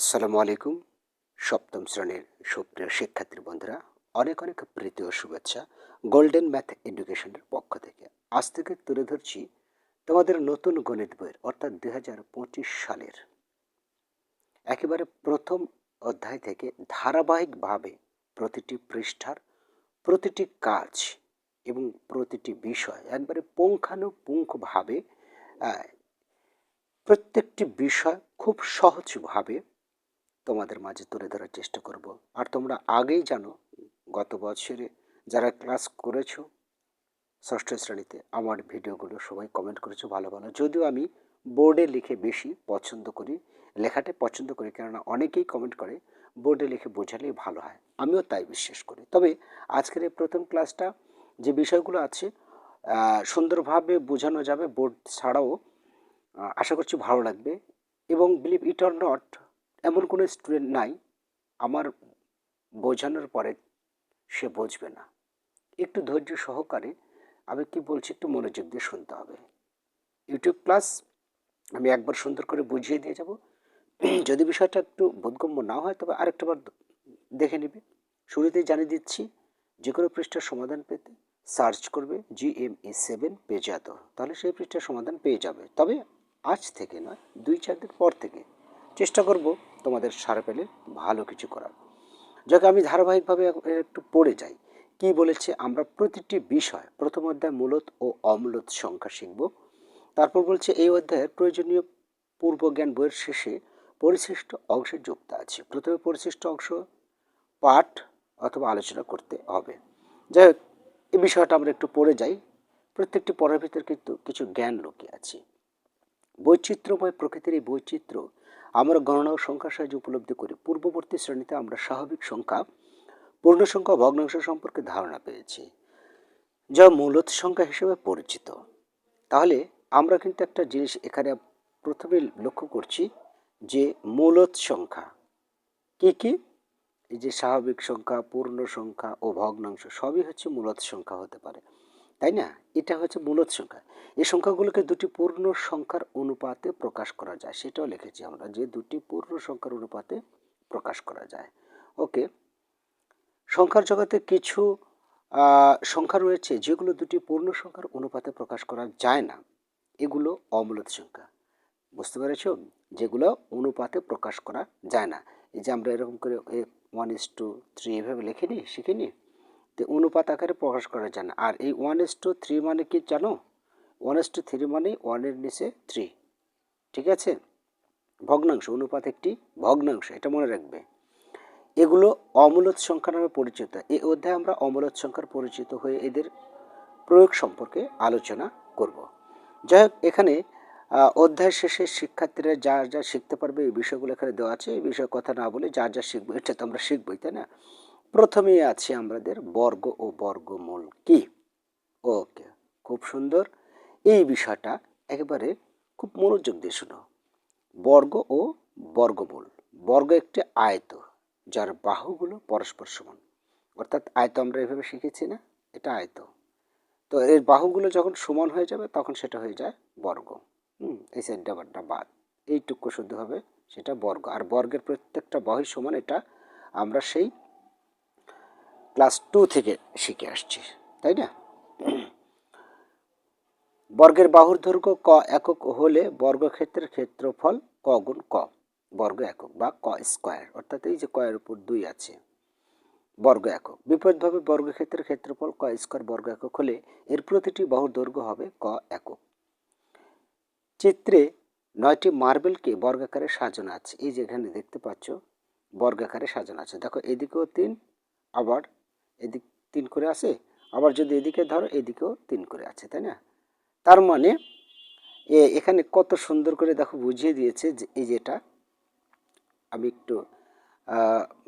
আসসালামু আলাইকুম। সপ্তম শ্রেণির সুপ্রিয় শিক্ষার্থী বন্ধুরা, অনেক অনেক প্রীতি ও শুভেচ্ছা গোল্ডেন ম্যাথ এডুকেশনের পক্ষ থেকে। আজ থেকে তুলে ধরছি তোমাদের নতুন গণিত বইয়ের, অর্থাৎ দুই হাজার পঁচিশ সালের। একেবারে প্রথম অধ্যায় থেকে ধারাবাহিকভাবে প্রতিটি পৃষ্ঠার প্রতিটি কাজ এবং প্রতিটি বিষয় একবারে পুঙ্খানুপুঙ্খভাবে প্রত্যেকটি বিষয় খুব সহজভাবে তোমাদের মাঝে তুলে ধরার চেষ্টা করব। আর তোমরা আগেই জানো, গত বছরে যারা ক্লাস করেছ ষষ্ঠ শ্রেণীতে, আমার ভিডিওগুলো সবাই কমেন্ট করেছ ভালো ভালো। যদিও আমি বোর্ডে লিখে বেশি পছন্দ করি, লেখাটা পছন্দ করি, কেননা অনেকেই কমেন্ট করে বোর্ডে লিখে বোঝালে ভালো হয়। আমিও তাই বিশ্বাস করি। তবে আজকের এই প্রথম ক্লাসটা যে বিষয়গুলো আছে সুন্দরভাবে বোঝানো যাবে বোর্ড ছাড়াও আশা করছি ভালো লাগবে। এবং বিলিভ ইট অর নট এমন কোনো স্টুডেন্ট নাই, আমার বোঝানোর পরে সে বুঝবে না। একটু ধৈর্য সহকারে আমি কি বলছি একটু মনোযোগ দিয়ে শুনতে হবে। ইউটিউব ক্লাস আমি একবার সুন্দর করে বুঝিয়ে দিয়ে যাব। যদি বিষয়টা একটু বোধগম্য না হয়, তবে আরেকটা বার দেখে নেবে। শুরুতেই জানিয়ে দিচ্ছি, যে কোনো পৃষ্ঠার সমাধান পেতে সার্চ করবে জি এম এ সেভেন পেজাত তাহলে সেই পৃষ্ঠার সমাধান পেয়ে যাবে। তবে আজ থেকে নয়, দুই চার দিন পর থেকে চেষ্টা করব তোমাদের সারা পেলে ভালো কিছু করার। যাকে, আমি ধারাবাহিকভাবে একটু পড়ে যাই। কি বলেছে? আমরা প্রতিটি বিষয়, প্রথম অধ্যায় মূলত ও অমূলত সংখ্যা শিখব। তারপর বলছে, এই অধ্যায়ের প্রয়োজনীয় পূর্বজ্ঞান বইয়ের শেষে পরিশিষ্ট অংশে যুক্ত আছে। প্রথমে পরিশিষ্ট অংশ, পাঠ অথবা আলোচনা করতে হবে। যাই হোক, এই বিষয়টা আমরা একটু পড়ে যাই। প্রত্যেকটি পড়ার ভিতরে কিন্তু কিছু জ্ঞান লুকিয়ে আছে। বৈচিত্র্যময় প্রকৃতির এই বৈচিত্র্য আমরা গণনা ও সংখ্যার সাহায্যে উপলব্ধি করি পূর্ববর্তী শ্রেণীতে আমরা স্বাভাবিক সংখ্যা, পূর্ণ সংখ্যা ভগ্নাংশ সম্পর্কে ধারণা পেয়েছি, যা মূলত সংখ্যা হিসেবে পরিচিত। তাহলে আমরা কিন্তু একটা জিনিস এখানে প্রথমে লক্ষ্য করছি যে মূলত সংখ্যা কি কি? এই যে স্বাভাবিক সংখ্যা, পূর্ণ সংখ্যা ও ভগ্নাংশ সবই হচ্ছে মূলত সংখ্যা হতে পারে। তাই না? এটা হচ্ছে মূলত সংখ্যা। এই সংখ্যাগুলোকে দুটি পূর্ণ সংখ্যার অনুপাতে প্রকাশ করা যায়। সেটাও লিখেছি আমরা যে দুটি পূর্ণ সংখ্যার অনুপাতে প্রকাশ করা যায়। ওকে? সংখ্যার জগতে কিছু সংখ্যা রয়েছে যেগুলো দুটি পূর্ণ সংখ্যার অনুপাতে প্রকাশ করা যায় না। এগুলো অমূলত সংখ্যা। বুঝতে পেরেছ? যেগুলো অনুপাতে প্রকাশ করা যায় না। এই যে আমরা এরকম করে ওয়ান ইস টু থ্রি এভাবে লিখিনি শিখিনি অনুপাত আকারে প্রকাশ করা যায় না। আর এই ওয়ান এস টু থ্রি মানে কি জানো? ওয়ান এস টু থ্রি মানে ওয়ানের নিচে থ্রি ঠিক আছে? ভগ্নাংশ, অনুপাত একটি ভগ্নাংশ, এটা মনে রাখবে। এগুলো অমূলত সংখ্যা নামে পরিচিত। এই অধ্যায়ে আমরা অমূলত সংখ্যার পরিচিত হয়ে এদের প্রয়োগ সম্পর্কে আলোচনা করব। যাই হোক, এখানে অধ্যায় শেষে শিক্ষার্থীরা যা যা শিখতে পারবে এই বিষয়গুলো এখানে দেওয়া আছে। এই বিষয়ে কথা না বলে যা যা শিখবে, এটা তো আমরা শিখবই, তাই না? প্রথমেই আছে আমাদের বর্গ ও বর্গমূল কি? ওকে, খুব সুন্দর। এই বিষয়টা একেবারে খুব মনোযোগ দিয়ে শুনো। বর্গ ও বর্গমূল। বর্গ একটি আয়ত যার বাহুগুলো পরস্পর সমান। অর্থাৎ আয়ত আমরা এভাবে শিখেছি না, এটা আয়ত তো এর বাহুগুলো যখন সমান হয়ে যাবে, তখন সেটা হয়ে যায় বর্গ। হুম, এই সাইডটা বারটা বাদ। এইটুকু শুদ্ধ হবে, সেটা বর্গ। আর বর্গের প্রত্যেকটা বাহুই সমান, এটা আমরা সেই ক্লাস টু থেকে শিখে আসছি, তাই না? বর্গের বাহুর দৈর্ঘ্য ক একক হলে বর্গক্ষেত্রের ক্ষেত্রফল ক গুণ ক, বর্গ একক বা ক স্কোয়ার, অর্থাৎ এই যে কয়ের উপর দুই আছে, বর্গ একক। বিপরীতভাবে বর্গক্ষেত্রের ক্ষেত্রফল ক স্কোয়ার বর্গ একক হলে এর প্রতিটি বাহুর দৈর্ঘ্য হবে ক একক। চিত্রে নয়টি মার্বেলকে বর্গাকারে সাজানো আছে, এই যে এখানে দেখতে পাচ্ছ, বর্গাকারে সাজানো আছে। দেখো, এদিকেও তিন, আবার এদিক তিন করে আছে, আবার যদি এদিকে ধরো, এদিকেও তিন করে আছে, তাই না? তার মানে এ এখানে কত সুন্দর করে দেখো বুঝিয়ে দিয়েছে যে এই যেটা আমি একটু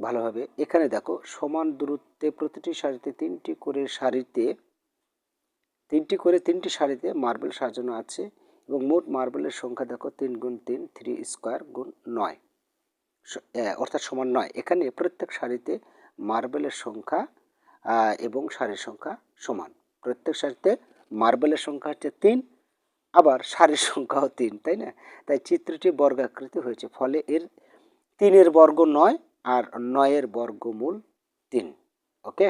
ভালোভাবে, এখানে দেখো সমান দূরত্বে প্রতিটি সারিতে তিনটি করে সারিতে, তিনটি করে তিনটি সারিতে মার্বেল সাজানো আছে এবং মোট মার্বেলের সংখ্যা দেখো তিন গুণ তিন, থ্রি স্কোয়ার গুণ নয়। অর্থাৎ সমান নয়। এখানে প্রত্যেক সারিতে মার্বেলের সংখ্যা এবং সারির সংখ্যা সমান। প্রত্যেক সারিতে মার্বেলের সংখ্যা হচ্ছে তিন, আবার সারির সংখ্যাও তিন, তাই না? তাই চিত্রটি বর্গাকৃতি হয়েছে, ফলে এর তিনের বর্গ নয় আর নয়ের বর্গমূল তিন, ওকে?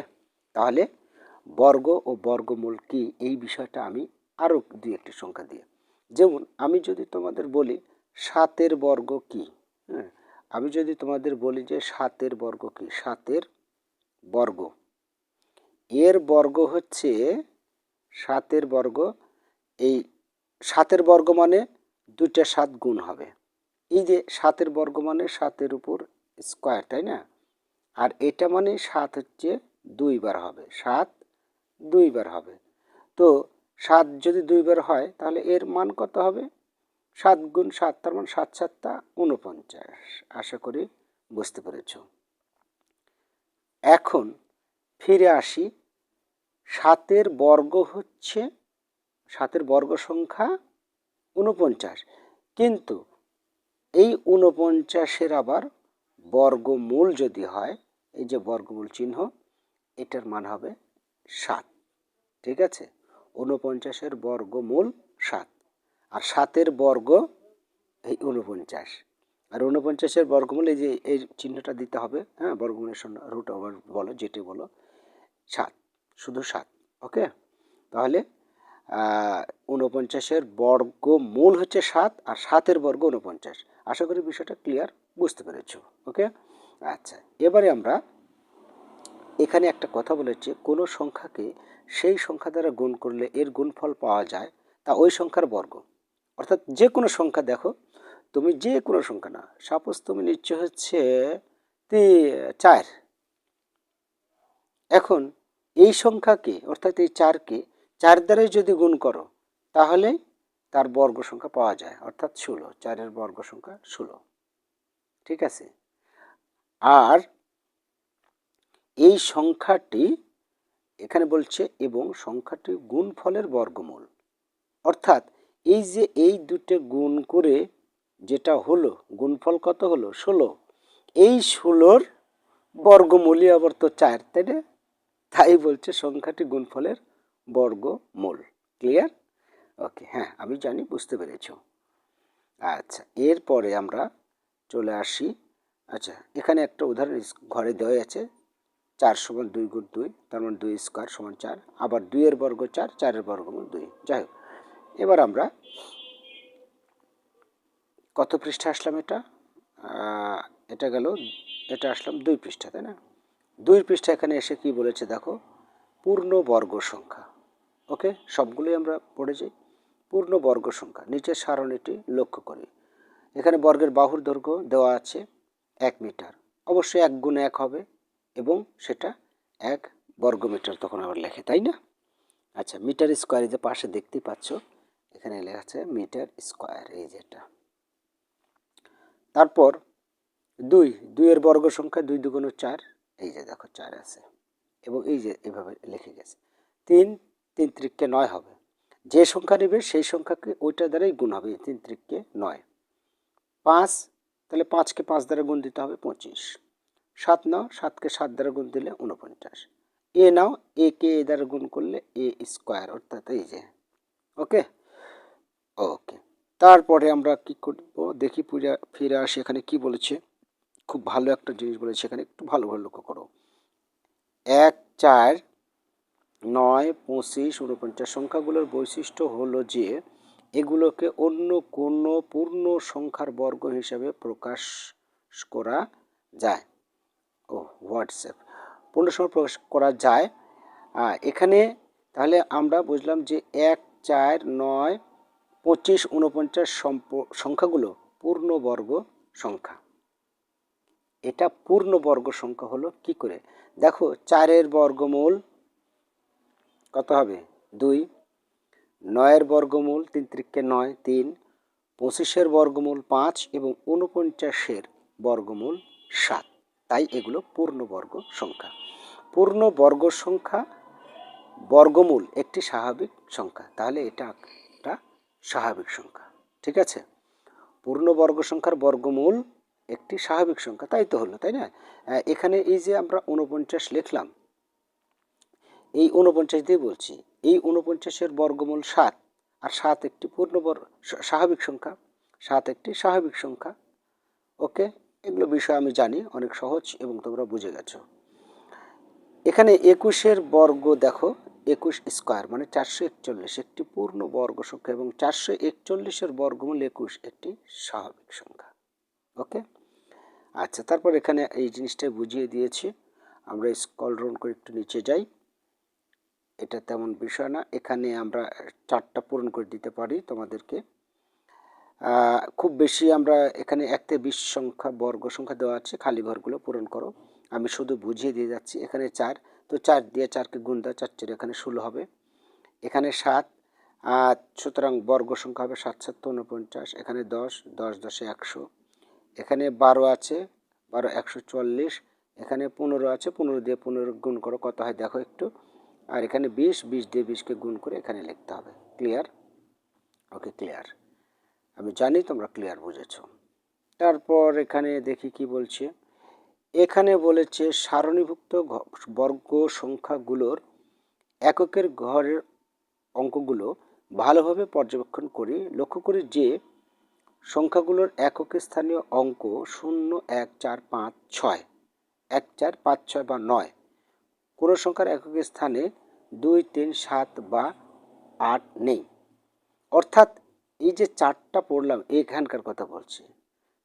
তাহলে বর্গ ও বর্গমূল কি? এই বিষয়টা আমি আরও দুই একটি সংখ্যা দিয়ে। যেমন, আমি যদি তোমাদের বলি সাতের বর্গ কি? হ্যাঁ আমি যদি তোমাদের বলি যে সাতের বর্গ কি? সাতের বর্গ। এর বর্গ হচ্ছে সাতের বর্গ। এই সাতের বর্গ মানে দুইটা সাত গুণ হবে। এই যে সাতের বর্গ মানে সাতের উপর স্কোয়ার, তাই না? আর এটা মানে সাত হচ্ছে দুইবার হবে। সাত দুইবার হবে। তো সাত যদি দুইবার হয়, তাহলে এর মান কত হবে? সাত গুণ সাত, তার মানে সাত সাতটা উনপঞ্চাশ আশা করি বুঝতে পেরেছ। এখন ফিরে আসি। সাতের বর্গ হচ্ছে, সাতের বর্গ সংখ্যা উনপঞ্চাশ কিন্তু এই উনপঞ্চাশের আবার বর্গমূল যদি হয়, এই যে বর্গমূল চিহ্ন, এটার মান হবে সাত। ঠিক আছে? উনপঞ্চাশের বর্গমূল সাত। আর সাতের বর্গ এই উনপঞ্চাশ আর উনপঞ্চাশের বর্গমূল এই যে, এই চিহ্নটা দিতে হবে হ্যাঁ বর্গমূলের শূন্য রুট ওভার বলো, যেটি বলো সাত, শুধু সাত ওকে তাহলে উনপঞ্চাশের বর্গমূল হচ্ছে সাত আর সাতের বর্গ উনপঞ্চাশ আশা করি বিষয়টা ক্লিয়ার বুঝতে পেরেছ ওকে আচ্ছা এবারে আমরা এখানে একটা কথা বলেছি, কোনো সংখ্যাকে সেই সংখ্যা দ্বারা গুণ করলে এর গুণফল পাওয়া যায় তা ওই সংখ্যার বর্গ। অর্থাৎ যে কোনো সংখ্যা দেখো, তুমি যে কোনো সংখ্যা না সাপোজ তুমি নিচ্ছ হচ্ছে তি চার। এখন এই সংখ্যাকে, অর্থাৎ এই চারকে, চার দ্বারাই যদি গুণ করো, তাহলে তার বর্গ সংখ্যা পাওয়া যায়, অর্থাৎ ষোলো। চারের বর্গ সংখ্যা ষোলো। ঠিক আছে? আর এই সংখ্যাটি এখানে বলছে, এবং সংখ্যাটি গুণফলের বর্গমূল। অর্থাৎ এই যে এই দুটো গুণ করে যেটা হলো, গুণফল কত হলো? ষোলো। এই ষোলোর বর্গমূলই আবার তো চার, তাই না? তাই বলছে সংখ্যাটি গুণফলের বর্গমূল। ক্লিয়ার ওকে হ্যাঁ আমি জানি, বুঝতে পেরেছ। আচ্ছা এরপরে আমরা চলে আসি। আচ্ছা এখানে একটা উদাহরণ ঘরে দেওয়া আছে। চার সমান দুই গুণ দুই, তার মানে দুই স্কোয়ার সমান চার, আবার দুইয়ের বর্গ চার, চারের বর্গমূল দুই। যাই হোক, এবার আমরা কত পৃষ্ঠা আসলাম এটা? এটা গেল, এটা আসলাম দুই পৃষ্ঠা, তাই না? দুই পৃষ্ঠা এখানে এসে কি বলেছে দেখো? পূর্ণ বর্গ সংখ্যা। ওকে? সবগুলোই আমরা পড়ে যাই। পূর্ণ বর্গ সংখ্যা। নিচের সারণীটি লক্ষ্য করি। এখানে বর্গের বাহুর দৈর্ঘ্য দেওয়া আছে এক মিটার। অবশ্যই এক গুণ এক হবে এবং সেটা এক বর্গ মিটার তখন আবার লেখে, তাই না? আচ্ছা মিটার স্কোয়ার যে পাশে দেখতেই পাচ্ছ, এখানে লেখা আছে মিটার স্কোয়ার, এই যেটা তারপর দুই, দুইয়ের বর্গ সংখ্যা দুই দুগুণ চার এই যে দেখো চার আছে। এবং এই যে এভাবে লিখে গেছে। তিন তিন ত্রিককে নয় হবে। যে সংখ্যা নেবে সেই সংখ্যাকে ওইটা দ্বারাই গুণ হবে তিন ত্রিককে নয়। পাঁচ, তাহলে পাঁচকে পাঁচ দ্বারা গুণ দিতে হবে পঁচিশ। সাত নাও, সাতকে সাত দ্বারা গুণ দিলে উনপঞ্চাশ এ নাও এ কে এ দ্বারা গুণ করলে এ স্কোয়ার, অর্থাৎ এই যে। ওকে? ওকে। তারপরে আমরা কি করব? দেখি পূজা, ফিরে আসি। এখানে কি বলেছে? খুব ভালো একটা জিনিস বলেছে এখানে একটু ভালোভাবে লক্ষ্য করো। এক, চার, নয়, পঁচিশ উনপঞ্চাশ সংখ্যাগুলোর বৈশিষ্ট্য হলো যে, এগুলোকে অন্য কোনো পূর্ণ সংখ্যার বর্গ হিসাবে প্রকাশ করা যায়। ও হোয়াটসঅ্যাপ। পূর্ণ সংখ্যা প্রকাশ করা যায়। এখানে তাহলে আমরা বুঝলাম যে এক, চার, নয়, পঁচিশ উনপঞ্চাশ সংখ্যাগুলো পূর্ণবর্গ সংখ্যা। এটা পূর্ণবর্গ সংখ্যা হলো কি করে? দেখো, চারের বর্গমূল কত হবে? দুই। নয়ের বর্গমূল, তিন ত্রিককে নয়, তিন। পঁচিশের বর্গমূল পাঁচ এবং উনপঞ্চাশের বর্গমূল সাত। তাই এগুলো পূর্ণবর্গ সংখ্যা। পূর্ণ বর্গ সংখ্যা বর্গমূল একটি স্বাভাবিক সংখ্যা। তাহলে এটা একটা স্বাভাবিক সংখ্যা। ঠিক আছে? পূর্ণ বর্গ সংখ্যার বর্গমূল একটি স্বাভাবিক সংখ্যা, তাই তো হলো, তাই না? এখানে এই যে আমরা উনপঞ্চাশ লিখলাম, এই উনপঞ্চাশ দিয়ে বলছি, এই উনপঞ্চাশের বর্গমূল সাত, আর সাত একটি পূর্ণবর্গ স্বাভাবিক সংখ্যা, সাত একটি স্বাভাবিক সংখ্যা, ওকে? এগুলো বিষয় আমি জানি, অনেক সহজ এবং তোমরা বুঝে গেছো। এখানে একুশের বর্গ দেখো, একুশ স্কোয়ার মানে চারশো একচল্লিশ, একটি পূর্ণ বর্গ সংখ্যা এবং চারশো একচল্লিশের বর্গমূল একুশ, একটি স্বাভাবিক সংখ্যা, ওকে? আচ্ছা তারপর এখানে এই জিনিসটাই বুঝিয়ে দিয়েছি। আমরা স্কল ডাউন করে একটু নিচে যাই। এটা তেমন বিষয় না। এখানে আমরা চারটা পূরণ করে দিতে পারি তোমাদেরকে। খুব বেশি আমরা এখানে এক থেকে বিশ সংখ্যা বর্গ সংখ্যা দেওয়া আছে। খালি ঘরগুলো পূরণ করো। আমি শুধু বুঝিয়ে দিয়ে যাচ্ছি। এখানে চার। তো চার দিয়ে চারকে গুণ দাও। চার চার এখানে ষোলো হবে। এখানে সাত। সুতরাং বর্গ সংখ্যা হবে সাত সাত উনপঞ্চাশ। এখানে দশ। দশ দশে একশো। এখানে বারো আছে, বারো একশো চল্লিশ, এখানে পনেরো আছে, পনেরো দিয়ে পনেরো গুণ করো, কত হয় দেখো একটু। আর এখানে বিশ বিশ দিয়ে বিশকে গুণ করে এখানে লিখতে হবে। ক্লিয়ার ওকে ক্লিয়ার আমি জানি তোমরা ক্লিয়ার বুঝেছ। তারপর এখানে দেখি কি বলছে। এখানে বলেছে, সারণীভুক্ত বর্গ সংখ্যাগুলোর এককের ঘরের অঙ্কগুলো ভালোভাবে পর্যবেক্ষণ করি, লক্ষ্য করি যে সংখ্যাগুলোর একক স্থানীয় অঙ্ক শূন্য এক চার পাঁচ ছয়, এক চার পাঁচ ছয় বা নয়। কোনো সংখ্যার একক স্থানে দুই, তিন, সাত বা আট নেই। অর্থাৎ এই যে চারটা পড়লাম, এখানকার কথা বলছি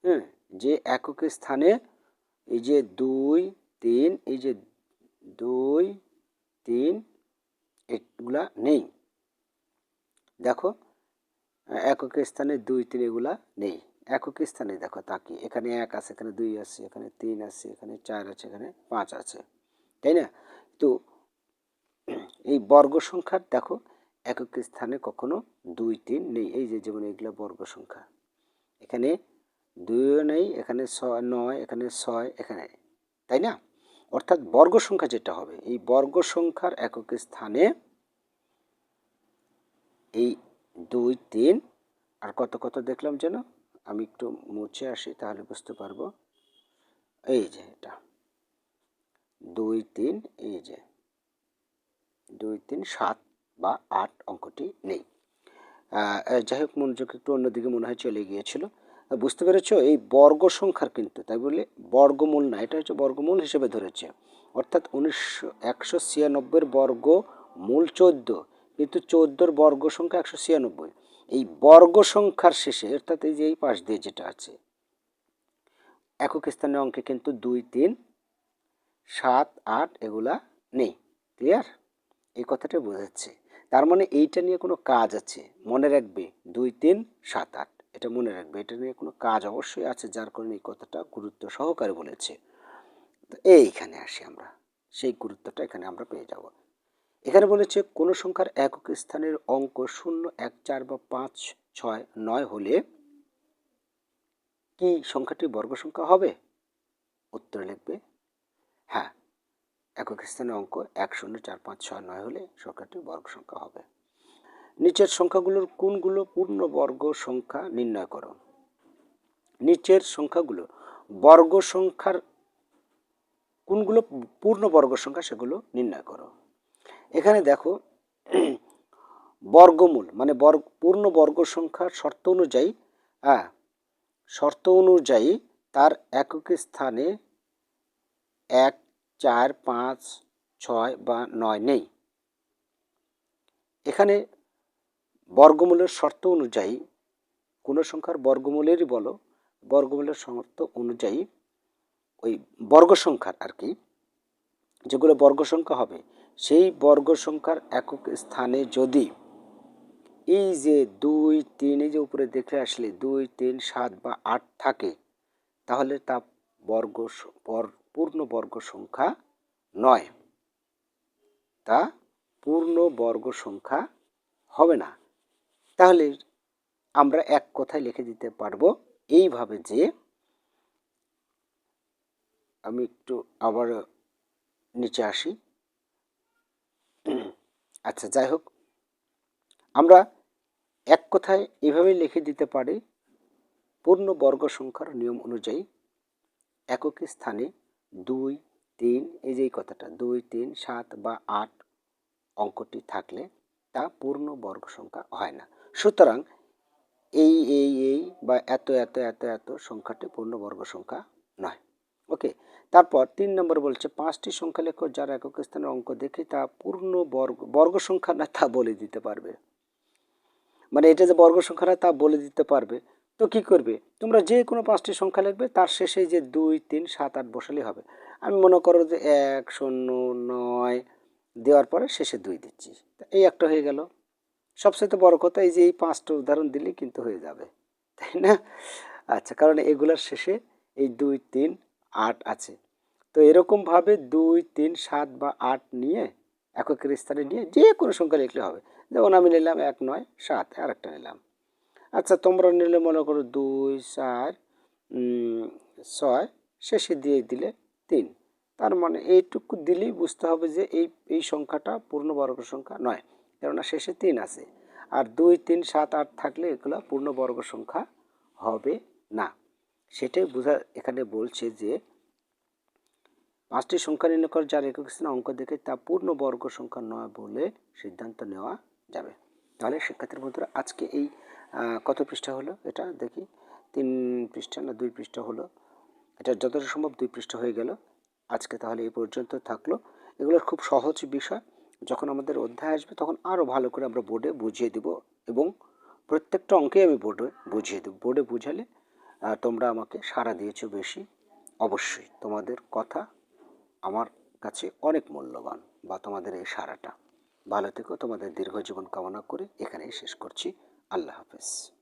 হ্যাঁ যে একক স্থানে এই যে দুই, তিন, এই যে দুই, তিন এগুলা নেই। দেখো একক স্থানে দুই, তিন এগুলা নেই। একক স্থানে দেখো তাকি এখানে এক আছে, এখানে দুই আছে, এখানে তিন আছে, এখানে চার আছে, এখানে পাঁচ আছে, তাই না? তো এই বর্গ সংখ্যার দেখো, একক স্থানে কখনো দুই, তিন নেই। এই যে যেমন এগুলো বর্গ সংখ্যা, এখানে দুইও নেই, এখানে ছয়, নয়, এখানে ছয়, এখানে, তাই না? অর্থাৎ বর্গ সংখ্যা যেটা হবে, এই বর্গ সংখ্যার একক স্থানে এই দুই, তিন। আর কত কত দেখলাম যেন? আমি একটু মুছে আসি তাহলে বুঝতে পারব। এই যে এটা। দুই, তিন, এই যে। দুই, তিন, সাত বা আট অঙ্কটি নেই। যাই হোক, মনোযোগ একটু অন্যদিকে মনে হয় চলে গিয়েছিল। বুঝতে পেরেছ? এই বর্গ সংখ্যার কিন্তু, তাই বলে বর্গমূল না, এটা হচ্ছে বর্গমূল হিসেবে ধরেছে। অর্থাৎ উনিশশো, একশো ছিয়ানব্বইয়ের বর্গ মূল চোদ্দ। কিন্তু চোদ্দোর বর্গ সংখ্যা একশো ছিয়ানব্বই। এই বর্গ সংখ্যার শেষে, অর্থাৎ এই যে এই পাশ দিয়ে যেটা আছে, একক স্থানের অঙ্কে কিন্তু দুই, তিন, সাত, আট এগুলা নেই। ক্লিয়ার এই কথাটা বোঝাচ্ছে। তার মানে এইটা নিয়ে কোনো কাজ আছে, মনে রাখবে, দুই, তিন, সাত, আট। এটা মনে রাখবে, এটা নিয়ে কোনো কাজ অবশ্যই আছে, যার কারণে এই কথাটা গুরুত্ব সহকারে বলেছে। তো এইখানে আসি আমরা, সেই গুরুত্বটা এখানে আমরা পেয়ে যাব। এখানে বলেছে, কোনো সংখ্যার একক স্থানের অঙ্ক শূন্য, এক, চার বা পাঁচ, ছয়, নয় হলে কি সংখ্যাটি বর্গ সংখ্যা হবে? উত্তর লিখবে হ্যাঁ একক স্থানের অঙ্ক এক, শূন্য, চার, পাঁচ, ছয়, নয় হলে সংখ্যাটি বর্গ সংখ্যা হবে। নিচের সংখ্যাগুলোর কোনগুলো পূর্ণ বর্গ সংখ্যা নির্ণয় করো? নিচের সংখ্যাগুলো বর্গ সংখ্যার কোনগুলো পূর্ণ বর্গ সংখ্যা সেগুলো নির্ণয় করো। এখানে দেখো, বর্গমূল মানে বর্গ, পূর্ণ বর্গ সংখ্যার শর্ত অনুযায়ী হ্যাঁ শর্ত অনুযায়ী তার একক স্থানে এক, চার, পাঁচ, ছয় বা নয় নেই। এখানে বর্গমূলের শর্ত অনুযায়ী, কোনো সংখ্যার বর্গমূলেরই বলো, বর্গমূলের শর্ত অনুযায়ী ওই বর্গ সংখ্যার আর কি, যেগুলো বর্গ সংখ্যা হবে সেই বর্গ সংখ্যার একক স্থানে যদি এই যে দুই, তিন, এই যে উপরে দেখে আসলে দুই, তিন, সাত বা আট থাকে, তাহলে তা বর্গ পূর্ণ বর্গ সংখ্যা নয়। তা পূর্ণ বর্গ সংখ্যা হবে না। তাহলে আমরা এক কথায় লিখে দিতে পারব এইভাবে যে আমি একটু আবার নিচে আসি। আচ্ছা যাই হোক। আমরা এক কথায় এভাবেই লিখে দিতে পারি, পূর্ণ বর্গ সংখ্যার নিয়ম অনুযায়ী একক স্থানে দুই, তিন, এই যে কথাটা, দুই, তিন, সাত বা আট অঙ্কটি থাকলে তা পূর্ণ বর্গ সংখ্যা হয় না। সুতরাং এই এই এই বা এত এত এত এত সংখ্যাটি পূর্ণ বর্গ সংখ্যা নয়। ওকে তারপর তিন নম্বর বলছে, পাঁচটি সংখ্যা লেখো যার একক স্থানের অঙ্ক দেখে তা পূর্ণ বর্গ বর্গ সংখ্যা না তা বলে দিতে পারবে। মানে এটা যে বর্গ সংখ্যা না তা বলে দিতে পারবে, তো কি করবে? তোমরা যে কোনো পাঁচটি সংখ্যা লিখবে, তার শেষে যে দুই, তিন, সাত, আট বসালেই হবে। আমি মনে করো যে এক, শূন্য, নয় দেওয়ার পরে শেষে দুই দিচ্ছি। তা এই একটা হয়ে গেল। সবচেয়ে বড় কথা এই যে এই পাঁচটা উদাহরণ দিলেই কিন্তু হয়ে যাবে, তাই না? আচ্ছা কারণ এগুলার শেষে এই দুই, তিন আট আছে। তো এরকমভাবে দুই, তিন, সাত বা আট নিয়ে এককের স্থানে নিয়ে যে কোনো সংখ্যা লিখলে হবে। যেমন আমি নিলাম এক, নয়, সাত আর একটা নিলাম। আচ্ছা তোমরা নিলে মনে করো দুই, চার ছয়, শেষে দিয়ে দিলে তিন। তার মানে এইটুকু দিলেই বুঝতে হবে যে এই এই সংখ্যাটা পূর্ণবর্গ সংখ্যা নয়, কেননা শেষে তিন আছে। আর দুই, তিন, সাত, আট থাকলে এগুলো পূর্ণবর্গ সংখ্যা হবে না। সেটাই বোঝা এখানে বলছে যে পাঁচটি সংখ্যা নির্ণয় কর, যার একক স্থানে অঙ্ক দেখে তা পূর্ণ বর্গ সংখ্যা নয় বলে সিদ্ধান্ত নেওয়া যাবে। তাহলে শিক্ষার্থীর বন্ধুরা, আজকে এই কত পৃষ্ঠা হলো এটা দেখি। তিন পৃষ্ঠা না দুই পৃষ্ঠা হলো। এটা যতটা সম্ভব দুই পৃষ্ঠা হয়ে গেল। আজকে তাহলে এই পর্যন্ত থাকল। এগুলোর খুব সহজ বিষয়। যখন আমাদের অধ্যায় আসবে, তখন আরও ভালো করে আমরা বোর্ডে বুঝিয়ে দেব এবং প্রত্যেকটা অঙ্কে আমি বোর্ডে বুঝিয়ে দেবো। বোর্ডে বুঝালে তোমরা আমাকে সাড়া দিয়েছ বেশি। অবশ্যই তোমাদের কথা আমার কাছে অনেক মূল্যবান বা তোমাদের এই সারাটা ভালো থেকো, তোমাদের দীর্ঘ জীবন কামনা করে এখানেই শেষ করছি। আল্লাহ হাফেজ।